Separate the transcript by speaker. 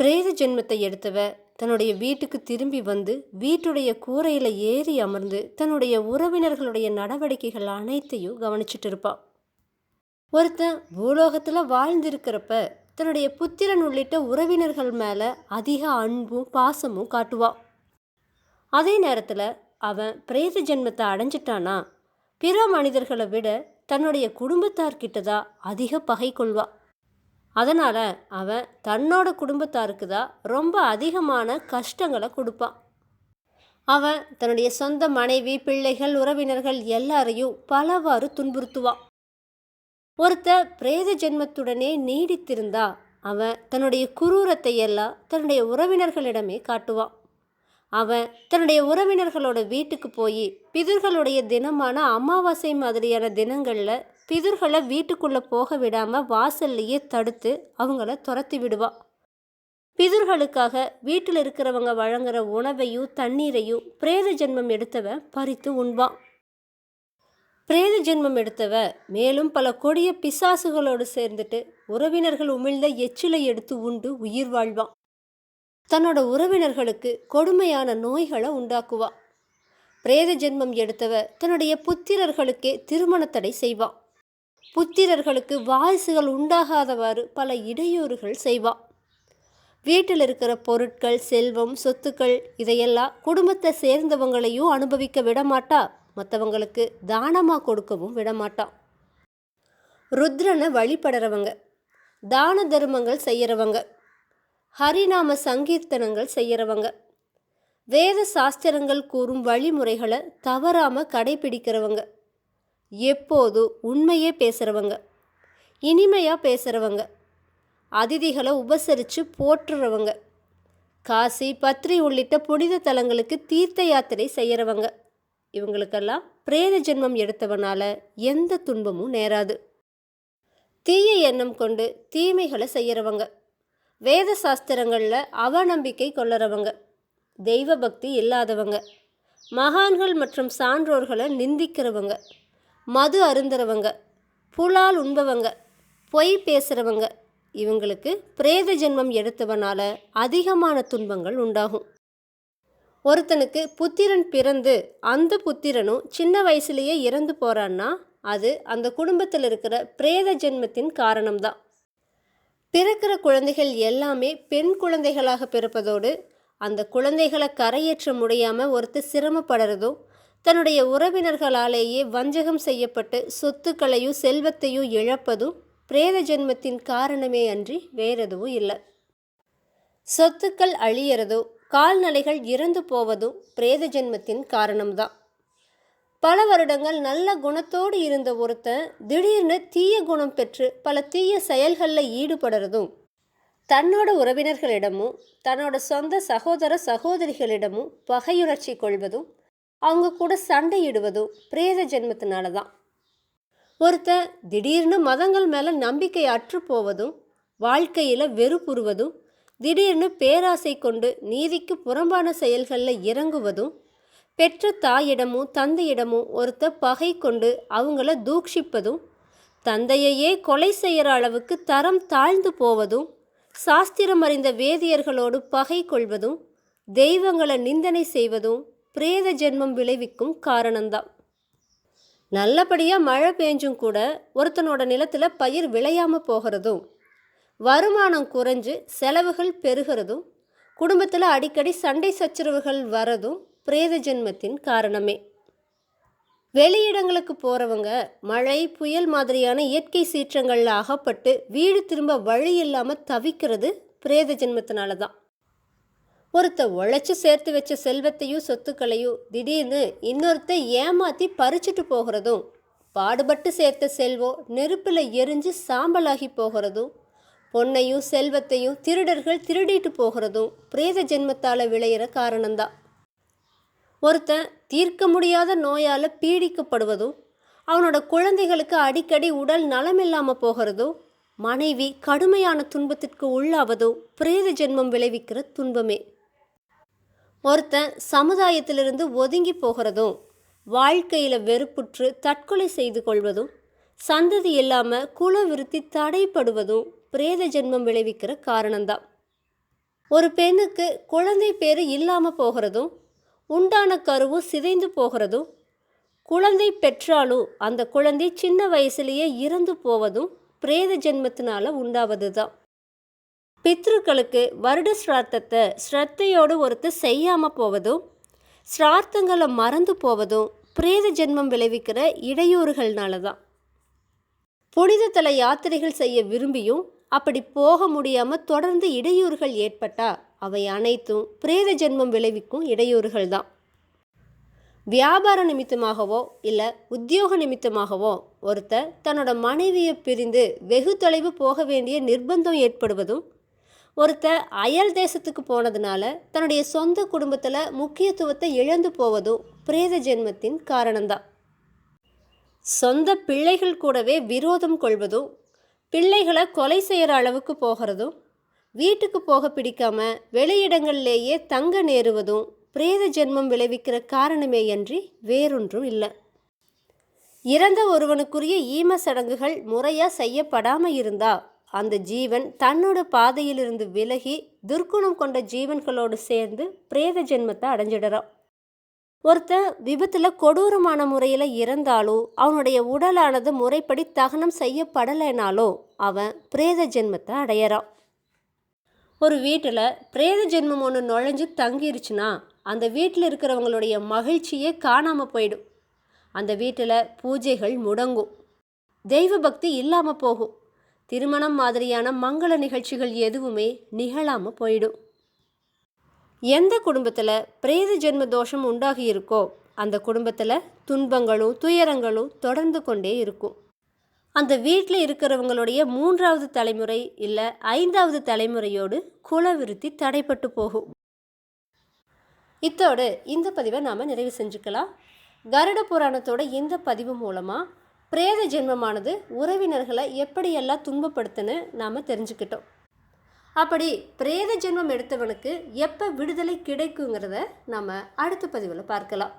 Speaker 1: பிரேத ஜென்மத்தை எடுத்தவ தன்னுடைய வீட்டுக்கு திரும்பி வந்து வீட்டுடைய கூரையில் ஏறி அமர்ந்து தன்னுடைய உறவினர்களுடைய நடவடிக்கைகள் அனைத்தையும் கவனிச்சிட்டு இருப்பான் ஒருத்தன் பூலோகத்தில் வாழ்ந்திருக்கிறப்ப தன்னுடைய புத்திரன் உள்ளிட்ட உறவினர்கள் மேலே அதிக அன்பும் பாசமும் காட்டுவான் அதே நேரத்தில் அவன் பிரேத ஜென்மத்தை அடைஞ்சிட்டானா பிற மனிதர்களை விட தன்னுடைய குடும்பத்தார்கிட்ட தான் அதிக பகை கொள்வான் அதனால் அவன் தன்னோட குடும்பத்தாருக்கு தான் ரொம்ப அதிகமான கஷ்டங்களை கொடுப்பான் அவன் தன்னுடைய சொந்த மனைவி பிள்ளைகள் உறவினர்கள் எல்லாரையும் பலவாறு துன்புறுத்துவான் ஒருத்த பிரேத ஜென்மத்துடனே நீடித்திருந்தா அவன் தன்னுடைய குரூரத்தை எல்லாம் தன்னுடைய உறவினர்களிடமே காட்டுவான் அவன் தன்னுடைய உறவினர்களோட வீட்டுக்கு போய் பிதர்களுடைய தினமான அமாவாசை மாதிரியான தினங்களில் பிதர்களை வீட்டுக்குள்ளே போக விடாமல் வாசல்லையே தடுத்து அவங்கள துரத்தி விடுவான் பிதர்களுக்காக வீட்டில் இருக்கிறவங்க வழங்குற உணவையும் தண்ணீரையும் பிரேத ஜென்மம் எடுத்தவன் பறித்து உண்பான் பிரேத ஜென்மம் எடுத்தவ மேலும் பல கொடிய பிசாசுகளோடு சேர்ந்துட்டு உறவினர்கள் உமிழ்ந்த எச்சிலை எடுத்து உண்டு உயிர் வாழ்வான் தன்னோட உறவினர்களுக்கு கொடுமையான நோய்களை உண்டாக்குவா. பிரேத ஜென்மம் எடுத்தவ தன்னுடைய புத்திரர்களுக்கே திருமண தடை செய்வா. புத்திரர்களுக்கு வாரிசுகள் உண்டாகாதவாறு பல இடையூறுகள் செய்வா. வீட்டில் இருக்கிற பொருட்கள் செல்வம் சொத்துக்கள் இதையெல்லாம் குடும்பத்தை சேர்ந்தவங்களையும் அனுபவிக்க விடமாட்டா. மற்றவங்களுக்கு தானமாக கொடுக்கவும் விடமாட்டான் ருத்ரனை வழிபடுறவங்க தான தர்மங்கள் செய்கிறவங்க ஹரிநாம சங்கீர்த்தனங்கள் செய்கிறவங்க வேத சாஸ்திரங்கள் கூறும் வழிமுறைகளை தவறாமல் கடைபிடிக்கிறவங்க. எப்போது உண்மையே பேசுகிறவங்க இனிமையாக பேசுகிறவங்க அதிதிகளை உபசரித்து போற்றுறவங்க. காசி பத்ரி உள்ளிட்ட புனித தலங்களுக்கு தீர்த்த யாத்திரை செய்கிறவங்க இவங்களுக்கெல்லாம் பிரேத ஜென்மம் எடுத்தவனால எந்த துன்பமும் நேராது. தீய எண்ணம் கொண்டு தீமைகளை செய்கிறவங்க வேத சாஸ்திரங்களில் அவநம்பிக்கை கொள்ளறவங்க தெய்வ பக்தி இல்லாதவங்க மகான்கள் மற்றும் சான்றோர்களை நிந்திக்கிறவங்க மது அருந்துறவங்க புலால் உண்பவங்க பொய் பேசுகிறவங்க இவங்களுக்கு பிரேத ஜென்மம் எடுத்தவனால அதிகமான துன்பங்கள் உண்டாகும். ஒருத்தனுக்கு புத்திரன் பிறந்து அந்த புத்திரனும் சின்ன வயசுலேயே இறந்து போகிறான்னா அது அந்த குடும்பத்தில் இருக்கிற பிரேத ஜென்மத்தின் காரணம்தான். பிறக்கிற குழந்தைகள் எல்லாமே பெண் குழந்தைகளாக பிறப்பதோடு அந்த குழந்தைகளை கரையேற்ற முடியாமல் ஒருத்தர் சிரமப்படுறதும் தன்னுடைய உறவினர்களாலேயே வஞ்சகம் செய்யப்பட்டு சொத்துக்களையும் செல்வத்தையும் இழப்பதும் பிரேத ஜென்மத்தின் காரணமே அன்றி வேறெதுவும் இல்லை. சொத்துக்கள் அழியறதோ கால்நடைகள் இறந்து போவதும் பிரேத ஜென்மத்தின் காரணம்தான். பல வருடங்கள் நல்ல குணத்தோடு இருந்த ஒருத்தன் திடீர்னு தீய குணம் பெற்று பல தீய செயல்களில் ஈடுபடுறதும் தன்னோட உறவினர்களிடமும் தன்னோட சொந்த சகோதர சகோதரிகளிடமும் பகையுணர்ச்சி கொள்வதும் அவங்க கூட சண்டையிடுவதும் பிரேத ஜென்மத்தினால தான் ஒருத்தன் திடீர்னு மதங்கள் மேலே நம்பிக்கை அற்று போவதும் வாழ்க்கையில் வெறுப்புறுவதும் திடீர்னு பேராசை கொண்டு நீதிக்கு புறம்பான செயல்களில் இறங்குவதும் பெற்ற தாயிடமும் தந்தையிடமும் ஒருத்த பகை கொண்டு அவங்கள தூக்ஷிப்பதும் தந்தையையே கொலை செய்கிற அளவுக்கு தரம் தாழ்ந்து போவதும் சாஸ்திரம் அறிந்த வேதியர்களோடு பகை கொள்வதும் தெய்வங்களை நிந்தனை செய்வதும் பிரேத ஜென்மம் விளைவிக்கும் காரணம்தான். நல்லபடியாக மழை பெஞ்சும் கூட ஒருத்தனோட நிலத்தில் பயிர் விளையாமல் போகிறதும் வருமானம் குறைஞ்சு செலவுகள் பெருகிறதும் குடும்பத்தில் அடிக்கடி சண்டை சச்சரவுகள் வரதும் பிரேத ஜென்மத்தின் காரணமே. வெளியிடங்களுக்கு போகிறவங்க மழை புயல் மாதிரியான இயற்கை சீற்றங்களில் அகப்பட்டு வீடு திரும்ப வழி இல்லாமல் தவிக்கிறது பிரேத ஜென்மத்தினால தான். ஒருத்த உழைச்சி சேர்த்து வச்ச செல்வத்தையும் சொத்துக்களையும் திடீர்னு இன்னொருத்த ஏமாற்றி பறிச்சுட்டு போகிறதும் பாடுபட்டு சேர்த்த செல்வம் நெருப்பில் எரிஞ்சு சாம்பலாகி போகிறதும் பொன்னையும் செல்வத்தையும் திருடர்கள் திருடிட்டு போகிறதும் பிரேத ஜென்மத்தால் விளையிற காரணம்தான் ஒருத்தன் தீர்க்க முடியாத நோயால் பீடிக்கப்படுவதும் அவனோட குழந்தைகளுக்கு அடிக்கடி உடல் நலமில்லாமல் போகிறதும் மனைவி கடுமையான துன்பத்திற்கு உள்ளாவதும் பிரேத ஜென்மம் விளைவிக்கிற துன்பமே. ஒருத்தன் சமுதாயத்திலிருந்து ஒதுங்கி போகிறதும் வாழ்க்கையில் வெறுப்புற்று தற்கொலை செய்து கொள்வதும் சந்ததி இல்லாமல் குல விருத்தி தடைப்படுவதும் பிரேத ஜென்மம் விளைவிக்கிற காரணம்தான். ஒரு பெண்ணுக்கு குழந்தை பேர் இல்லாமல் போகிறதும் உண்டான கருவும் சிதைந்து போகிறதும் குழந்தை பெற்றாலும் அந்த குழந்தை சின்ன வயசுலேயே இறந்து போவதும் பிரேத ஜென்மத்தினால உண்டாவது தான் பித்ருக்களுக்கு வருட ஸ்ரார்த்தத்தை ஸ்ரத்தையோடு ஒருத்தர் செய்யாமல் போவதும் ஸ்ரார்த்தங்களை மறந்து போவதும் பிரேத ஜென்மம் விளைவிக்கிற இடையூறுகள்னால தான் புனித தல யாத்திரைகள் செய்ய விரும்பியும் அப்படி போக முடியாமல் தொடர்ந்து இடையூறுகள் ஏற்பட்டால் அவை அனைத்தும் பிரேத ஜென்மம் விளைவிக்கும் இடையூறுகள் தான். வியாபார நிமித்தமாகவோ இல்லை உத்தியோக நிமித்தமாகவோ ஒருத்தர் தன்னோட மனைவியை பிரிந்து வெகு தொலைவு போக வேண்டிய நிர்பந்தம் ஏற்படுவதும் ஒருத்தர் அயல் தேசத்துக்கு போனதுனால தன்னுடைய சொந்த குடும்பத்தில் முக்கியத்துவத்தை இழந்து போவதும் பிரேத ஜென்மத்தின் காரணம்தான் சொந்த பிள்ளைகள் கூடவே விரோதம் கொள்வதும் பிள்ளைகளை கொலை செய்கிற அளவுக்கு போகிறதும் வீட்டுக்கு போக பிடிக்காம வெளியிடங்களிலேயே தங்க நேருவதும் பிரேத ஜென்மம் விளைவிக்கிற காரணமே அன்றி வேறொன்றும் இல்லை. இறந்த ஒருவனுக்குரிய ஈம சடங்குகள் முறையாக செய்யப்படாமல் இருந்தா அந்த ஜீவன் தன்னோட பாதையிலிருந்து விலகி துர்க்குணம் கொண்ட ஜீவன்களோடு சேர்ந்து பிரேத ஜென்மத்தை அடைஞ்சிடுறான். ஒருத்தன் விபத்தில் கொடூரமான முறையில் இறந்தாலும் அவனுடைய உடலானது முறைப்படி தகனம் செய்யப்படலைனாலோ அவன் பிரேத ஜென்மத்தை அடையறான். ஒரு வீட்டில் பிரேத ஜென்மம் ஒன்று நுழைஞ்சு தங்கிருச்சுன்னா அந்த வீட்டில் இருக்கிறவங்களுடைய மகிழ்ச்சியே காணாமல் போயிடும். அந்த வீட்டில் பூஜைகள் முடங்கும். தெய்வ பக்தி இல்லாமல் போகும். திருமணம் மாதிரியான மங்கள நிகழ்ச்சிகள் எதுவுமே நிகழாமல் போயிடும். எந்த குடும்பத்தில் பிரேத ஜென்ம தோஷம் உண்டாகி இருக்கோ அந்த குடும்பத்தில் துன்பங்களும் துயரங்களும் தொடர்ந்து கொண்டே இருக்கும். அந்த வீட்டில் இருக்கிறவங்களுடைய மூன்றாவது தலைமுறை இல்லை ஐந்தாவது தலைமுறையோடு குலவிருத்தி தடைப்பட்டு போகும். இத்தோடு இந்த பதிவை நாம் நிறைவு செஞ்சுக்கலாம். கருட புராணத்தோட இந்த பதிவு மூலமாக பிரேத ஜென்மமானது உறவினர்களை எப்படியெல்லாம் துன்பப்படுத்துன்னு நாம் தெரிஞ்சுக்கிட்டோம். அப்படி பிரேத ஜென்மம் எடுத்தவனுக்கு எப்போ விடுதலை கிடைக்குங்கிறத நம்ம அடுத்த பதிவில் பார்க்கலாம்.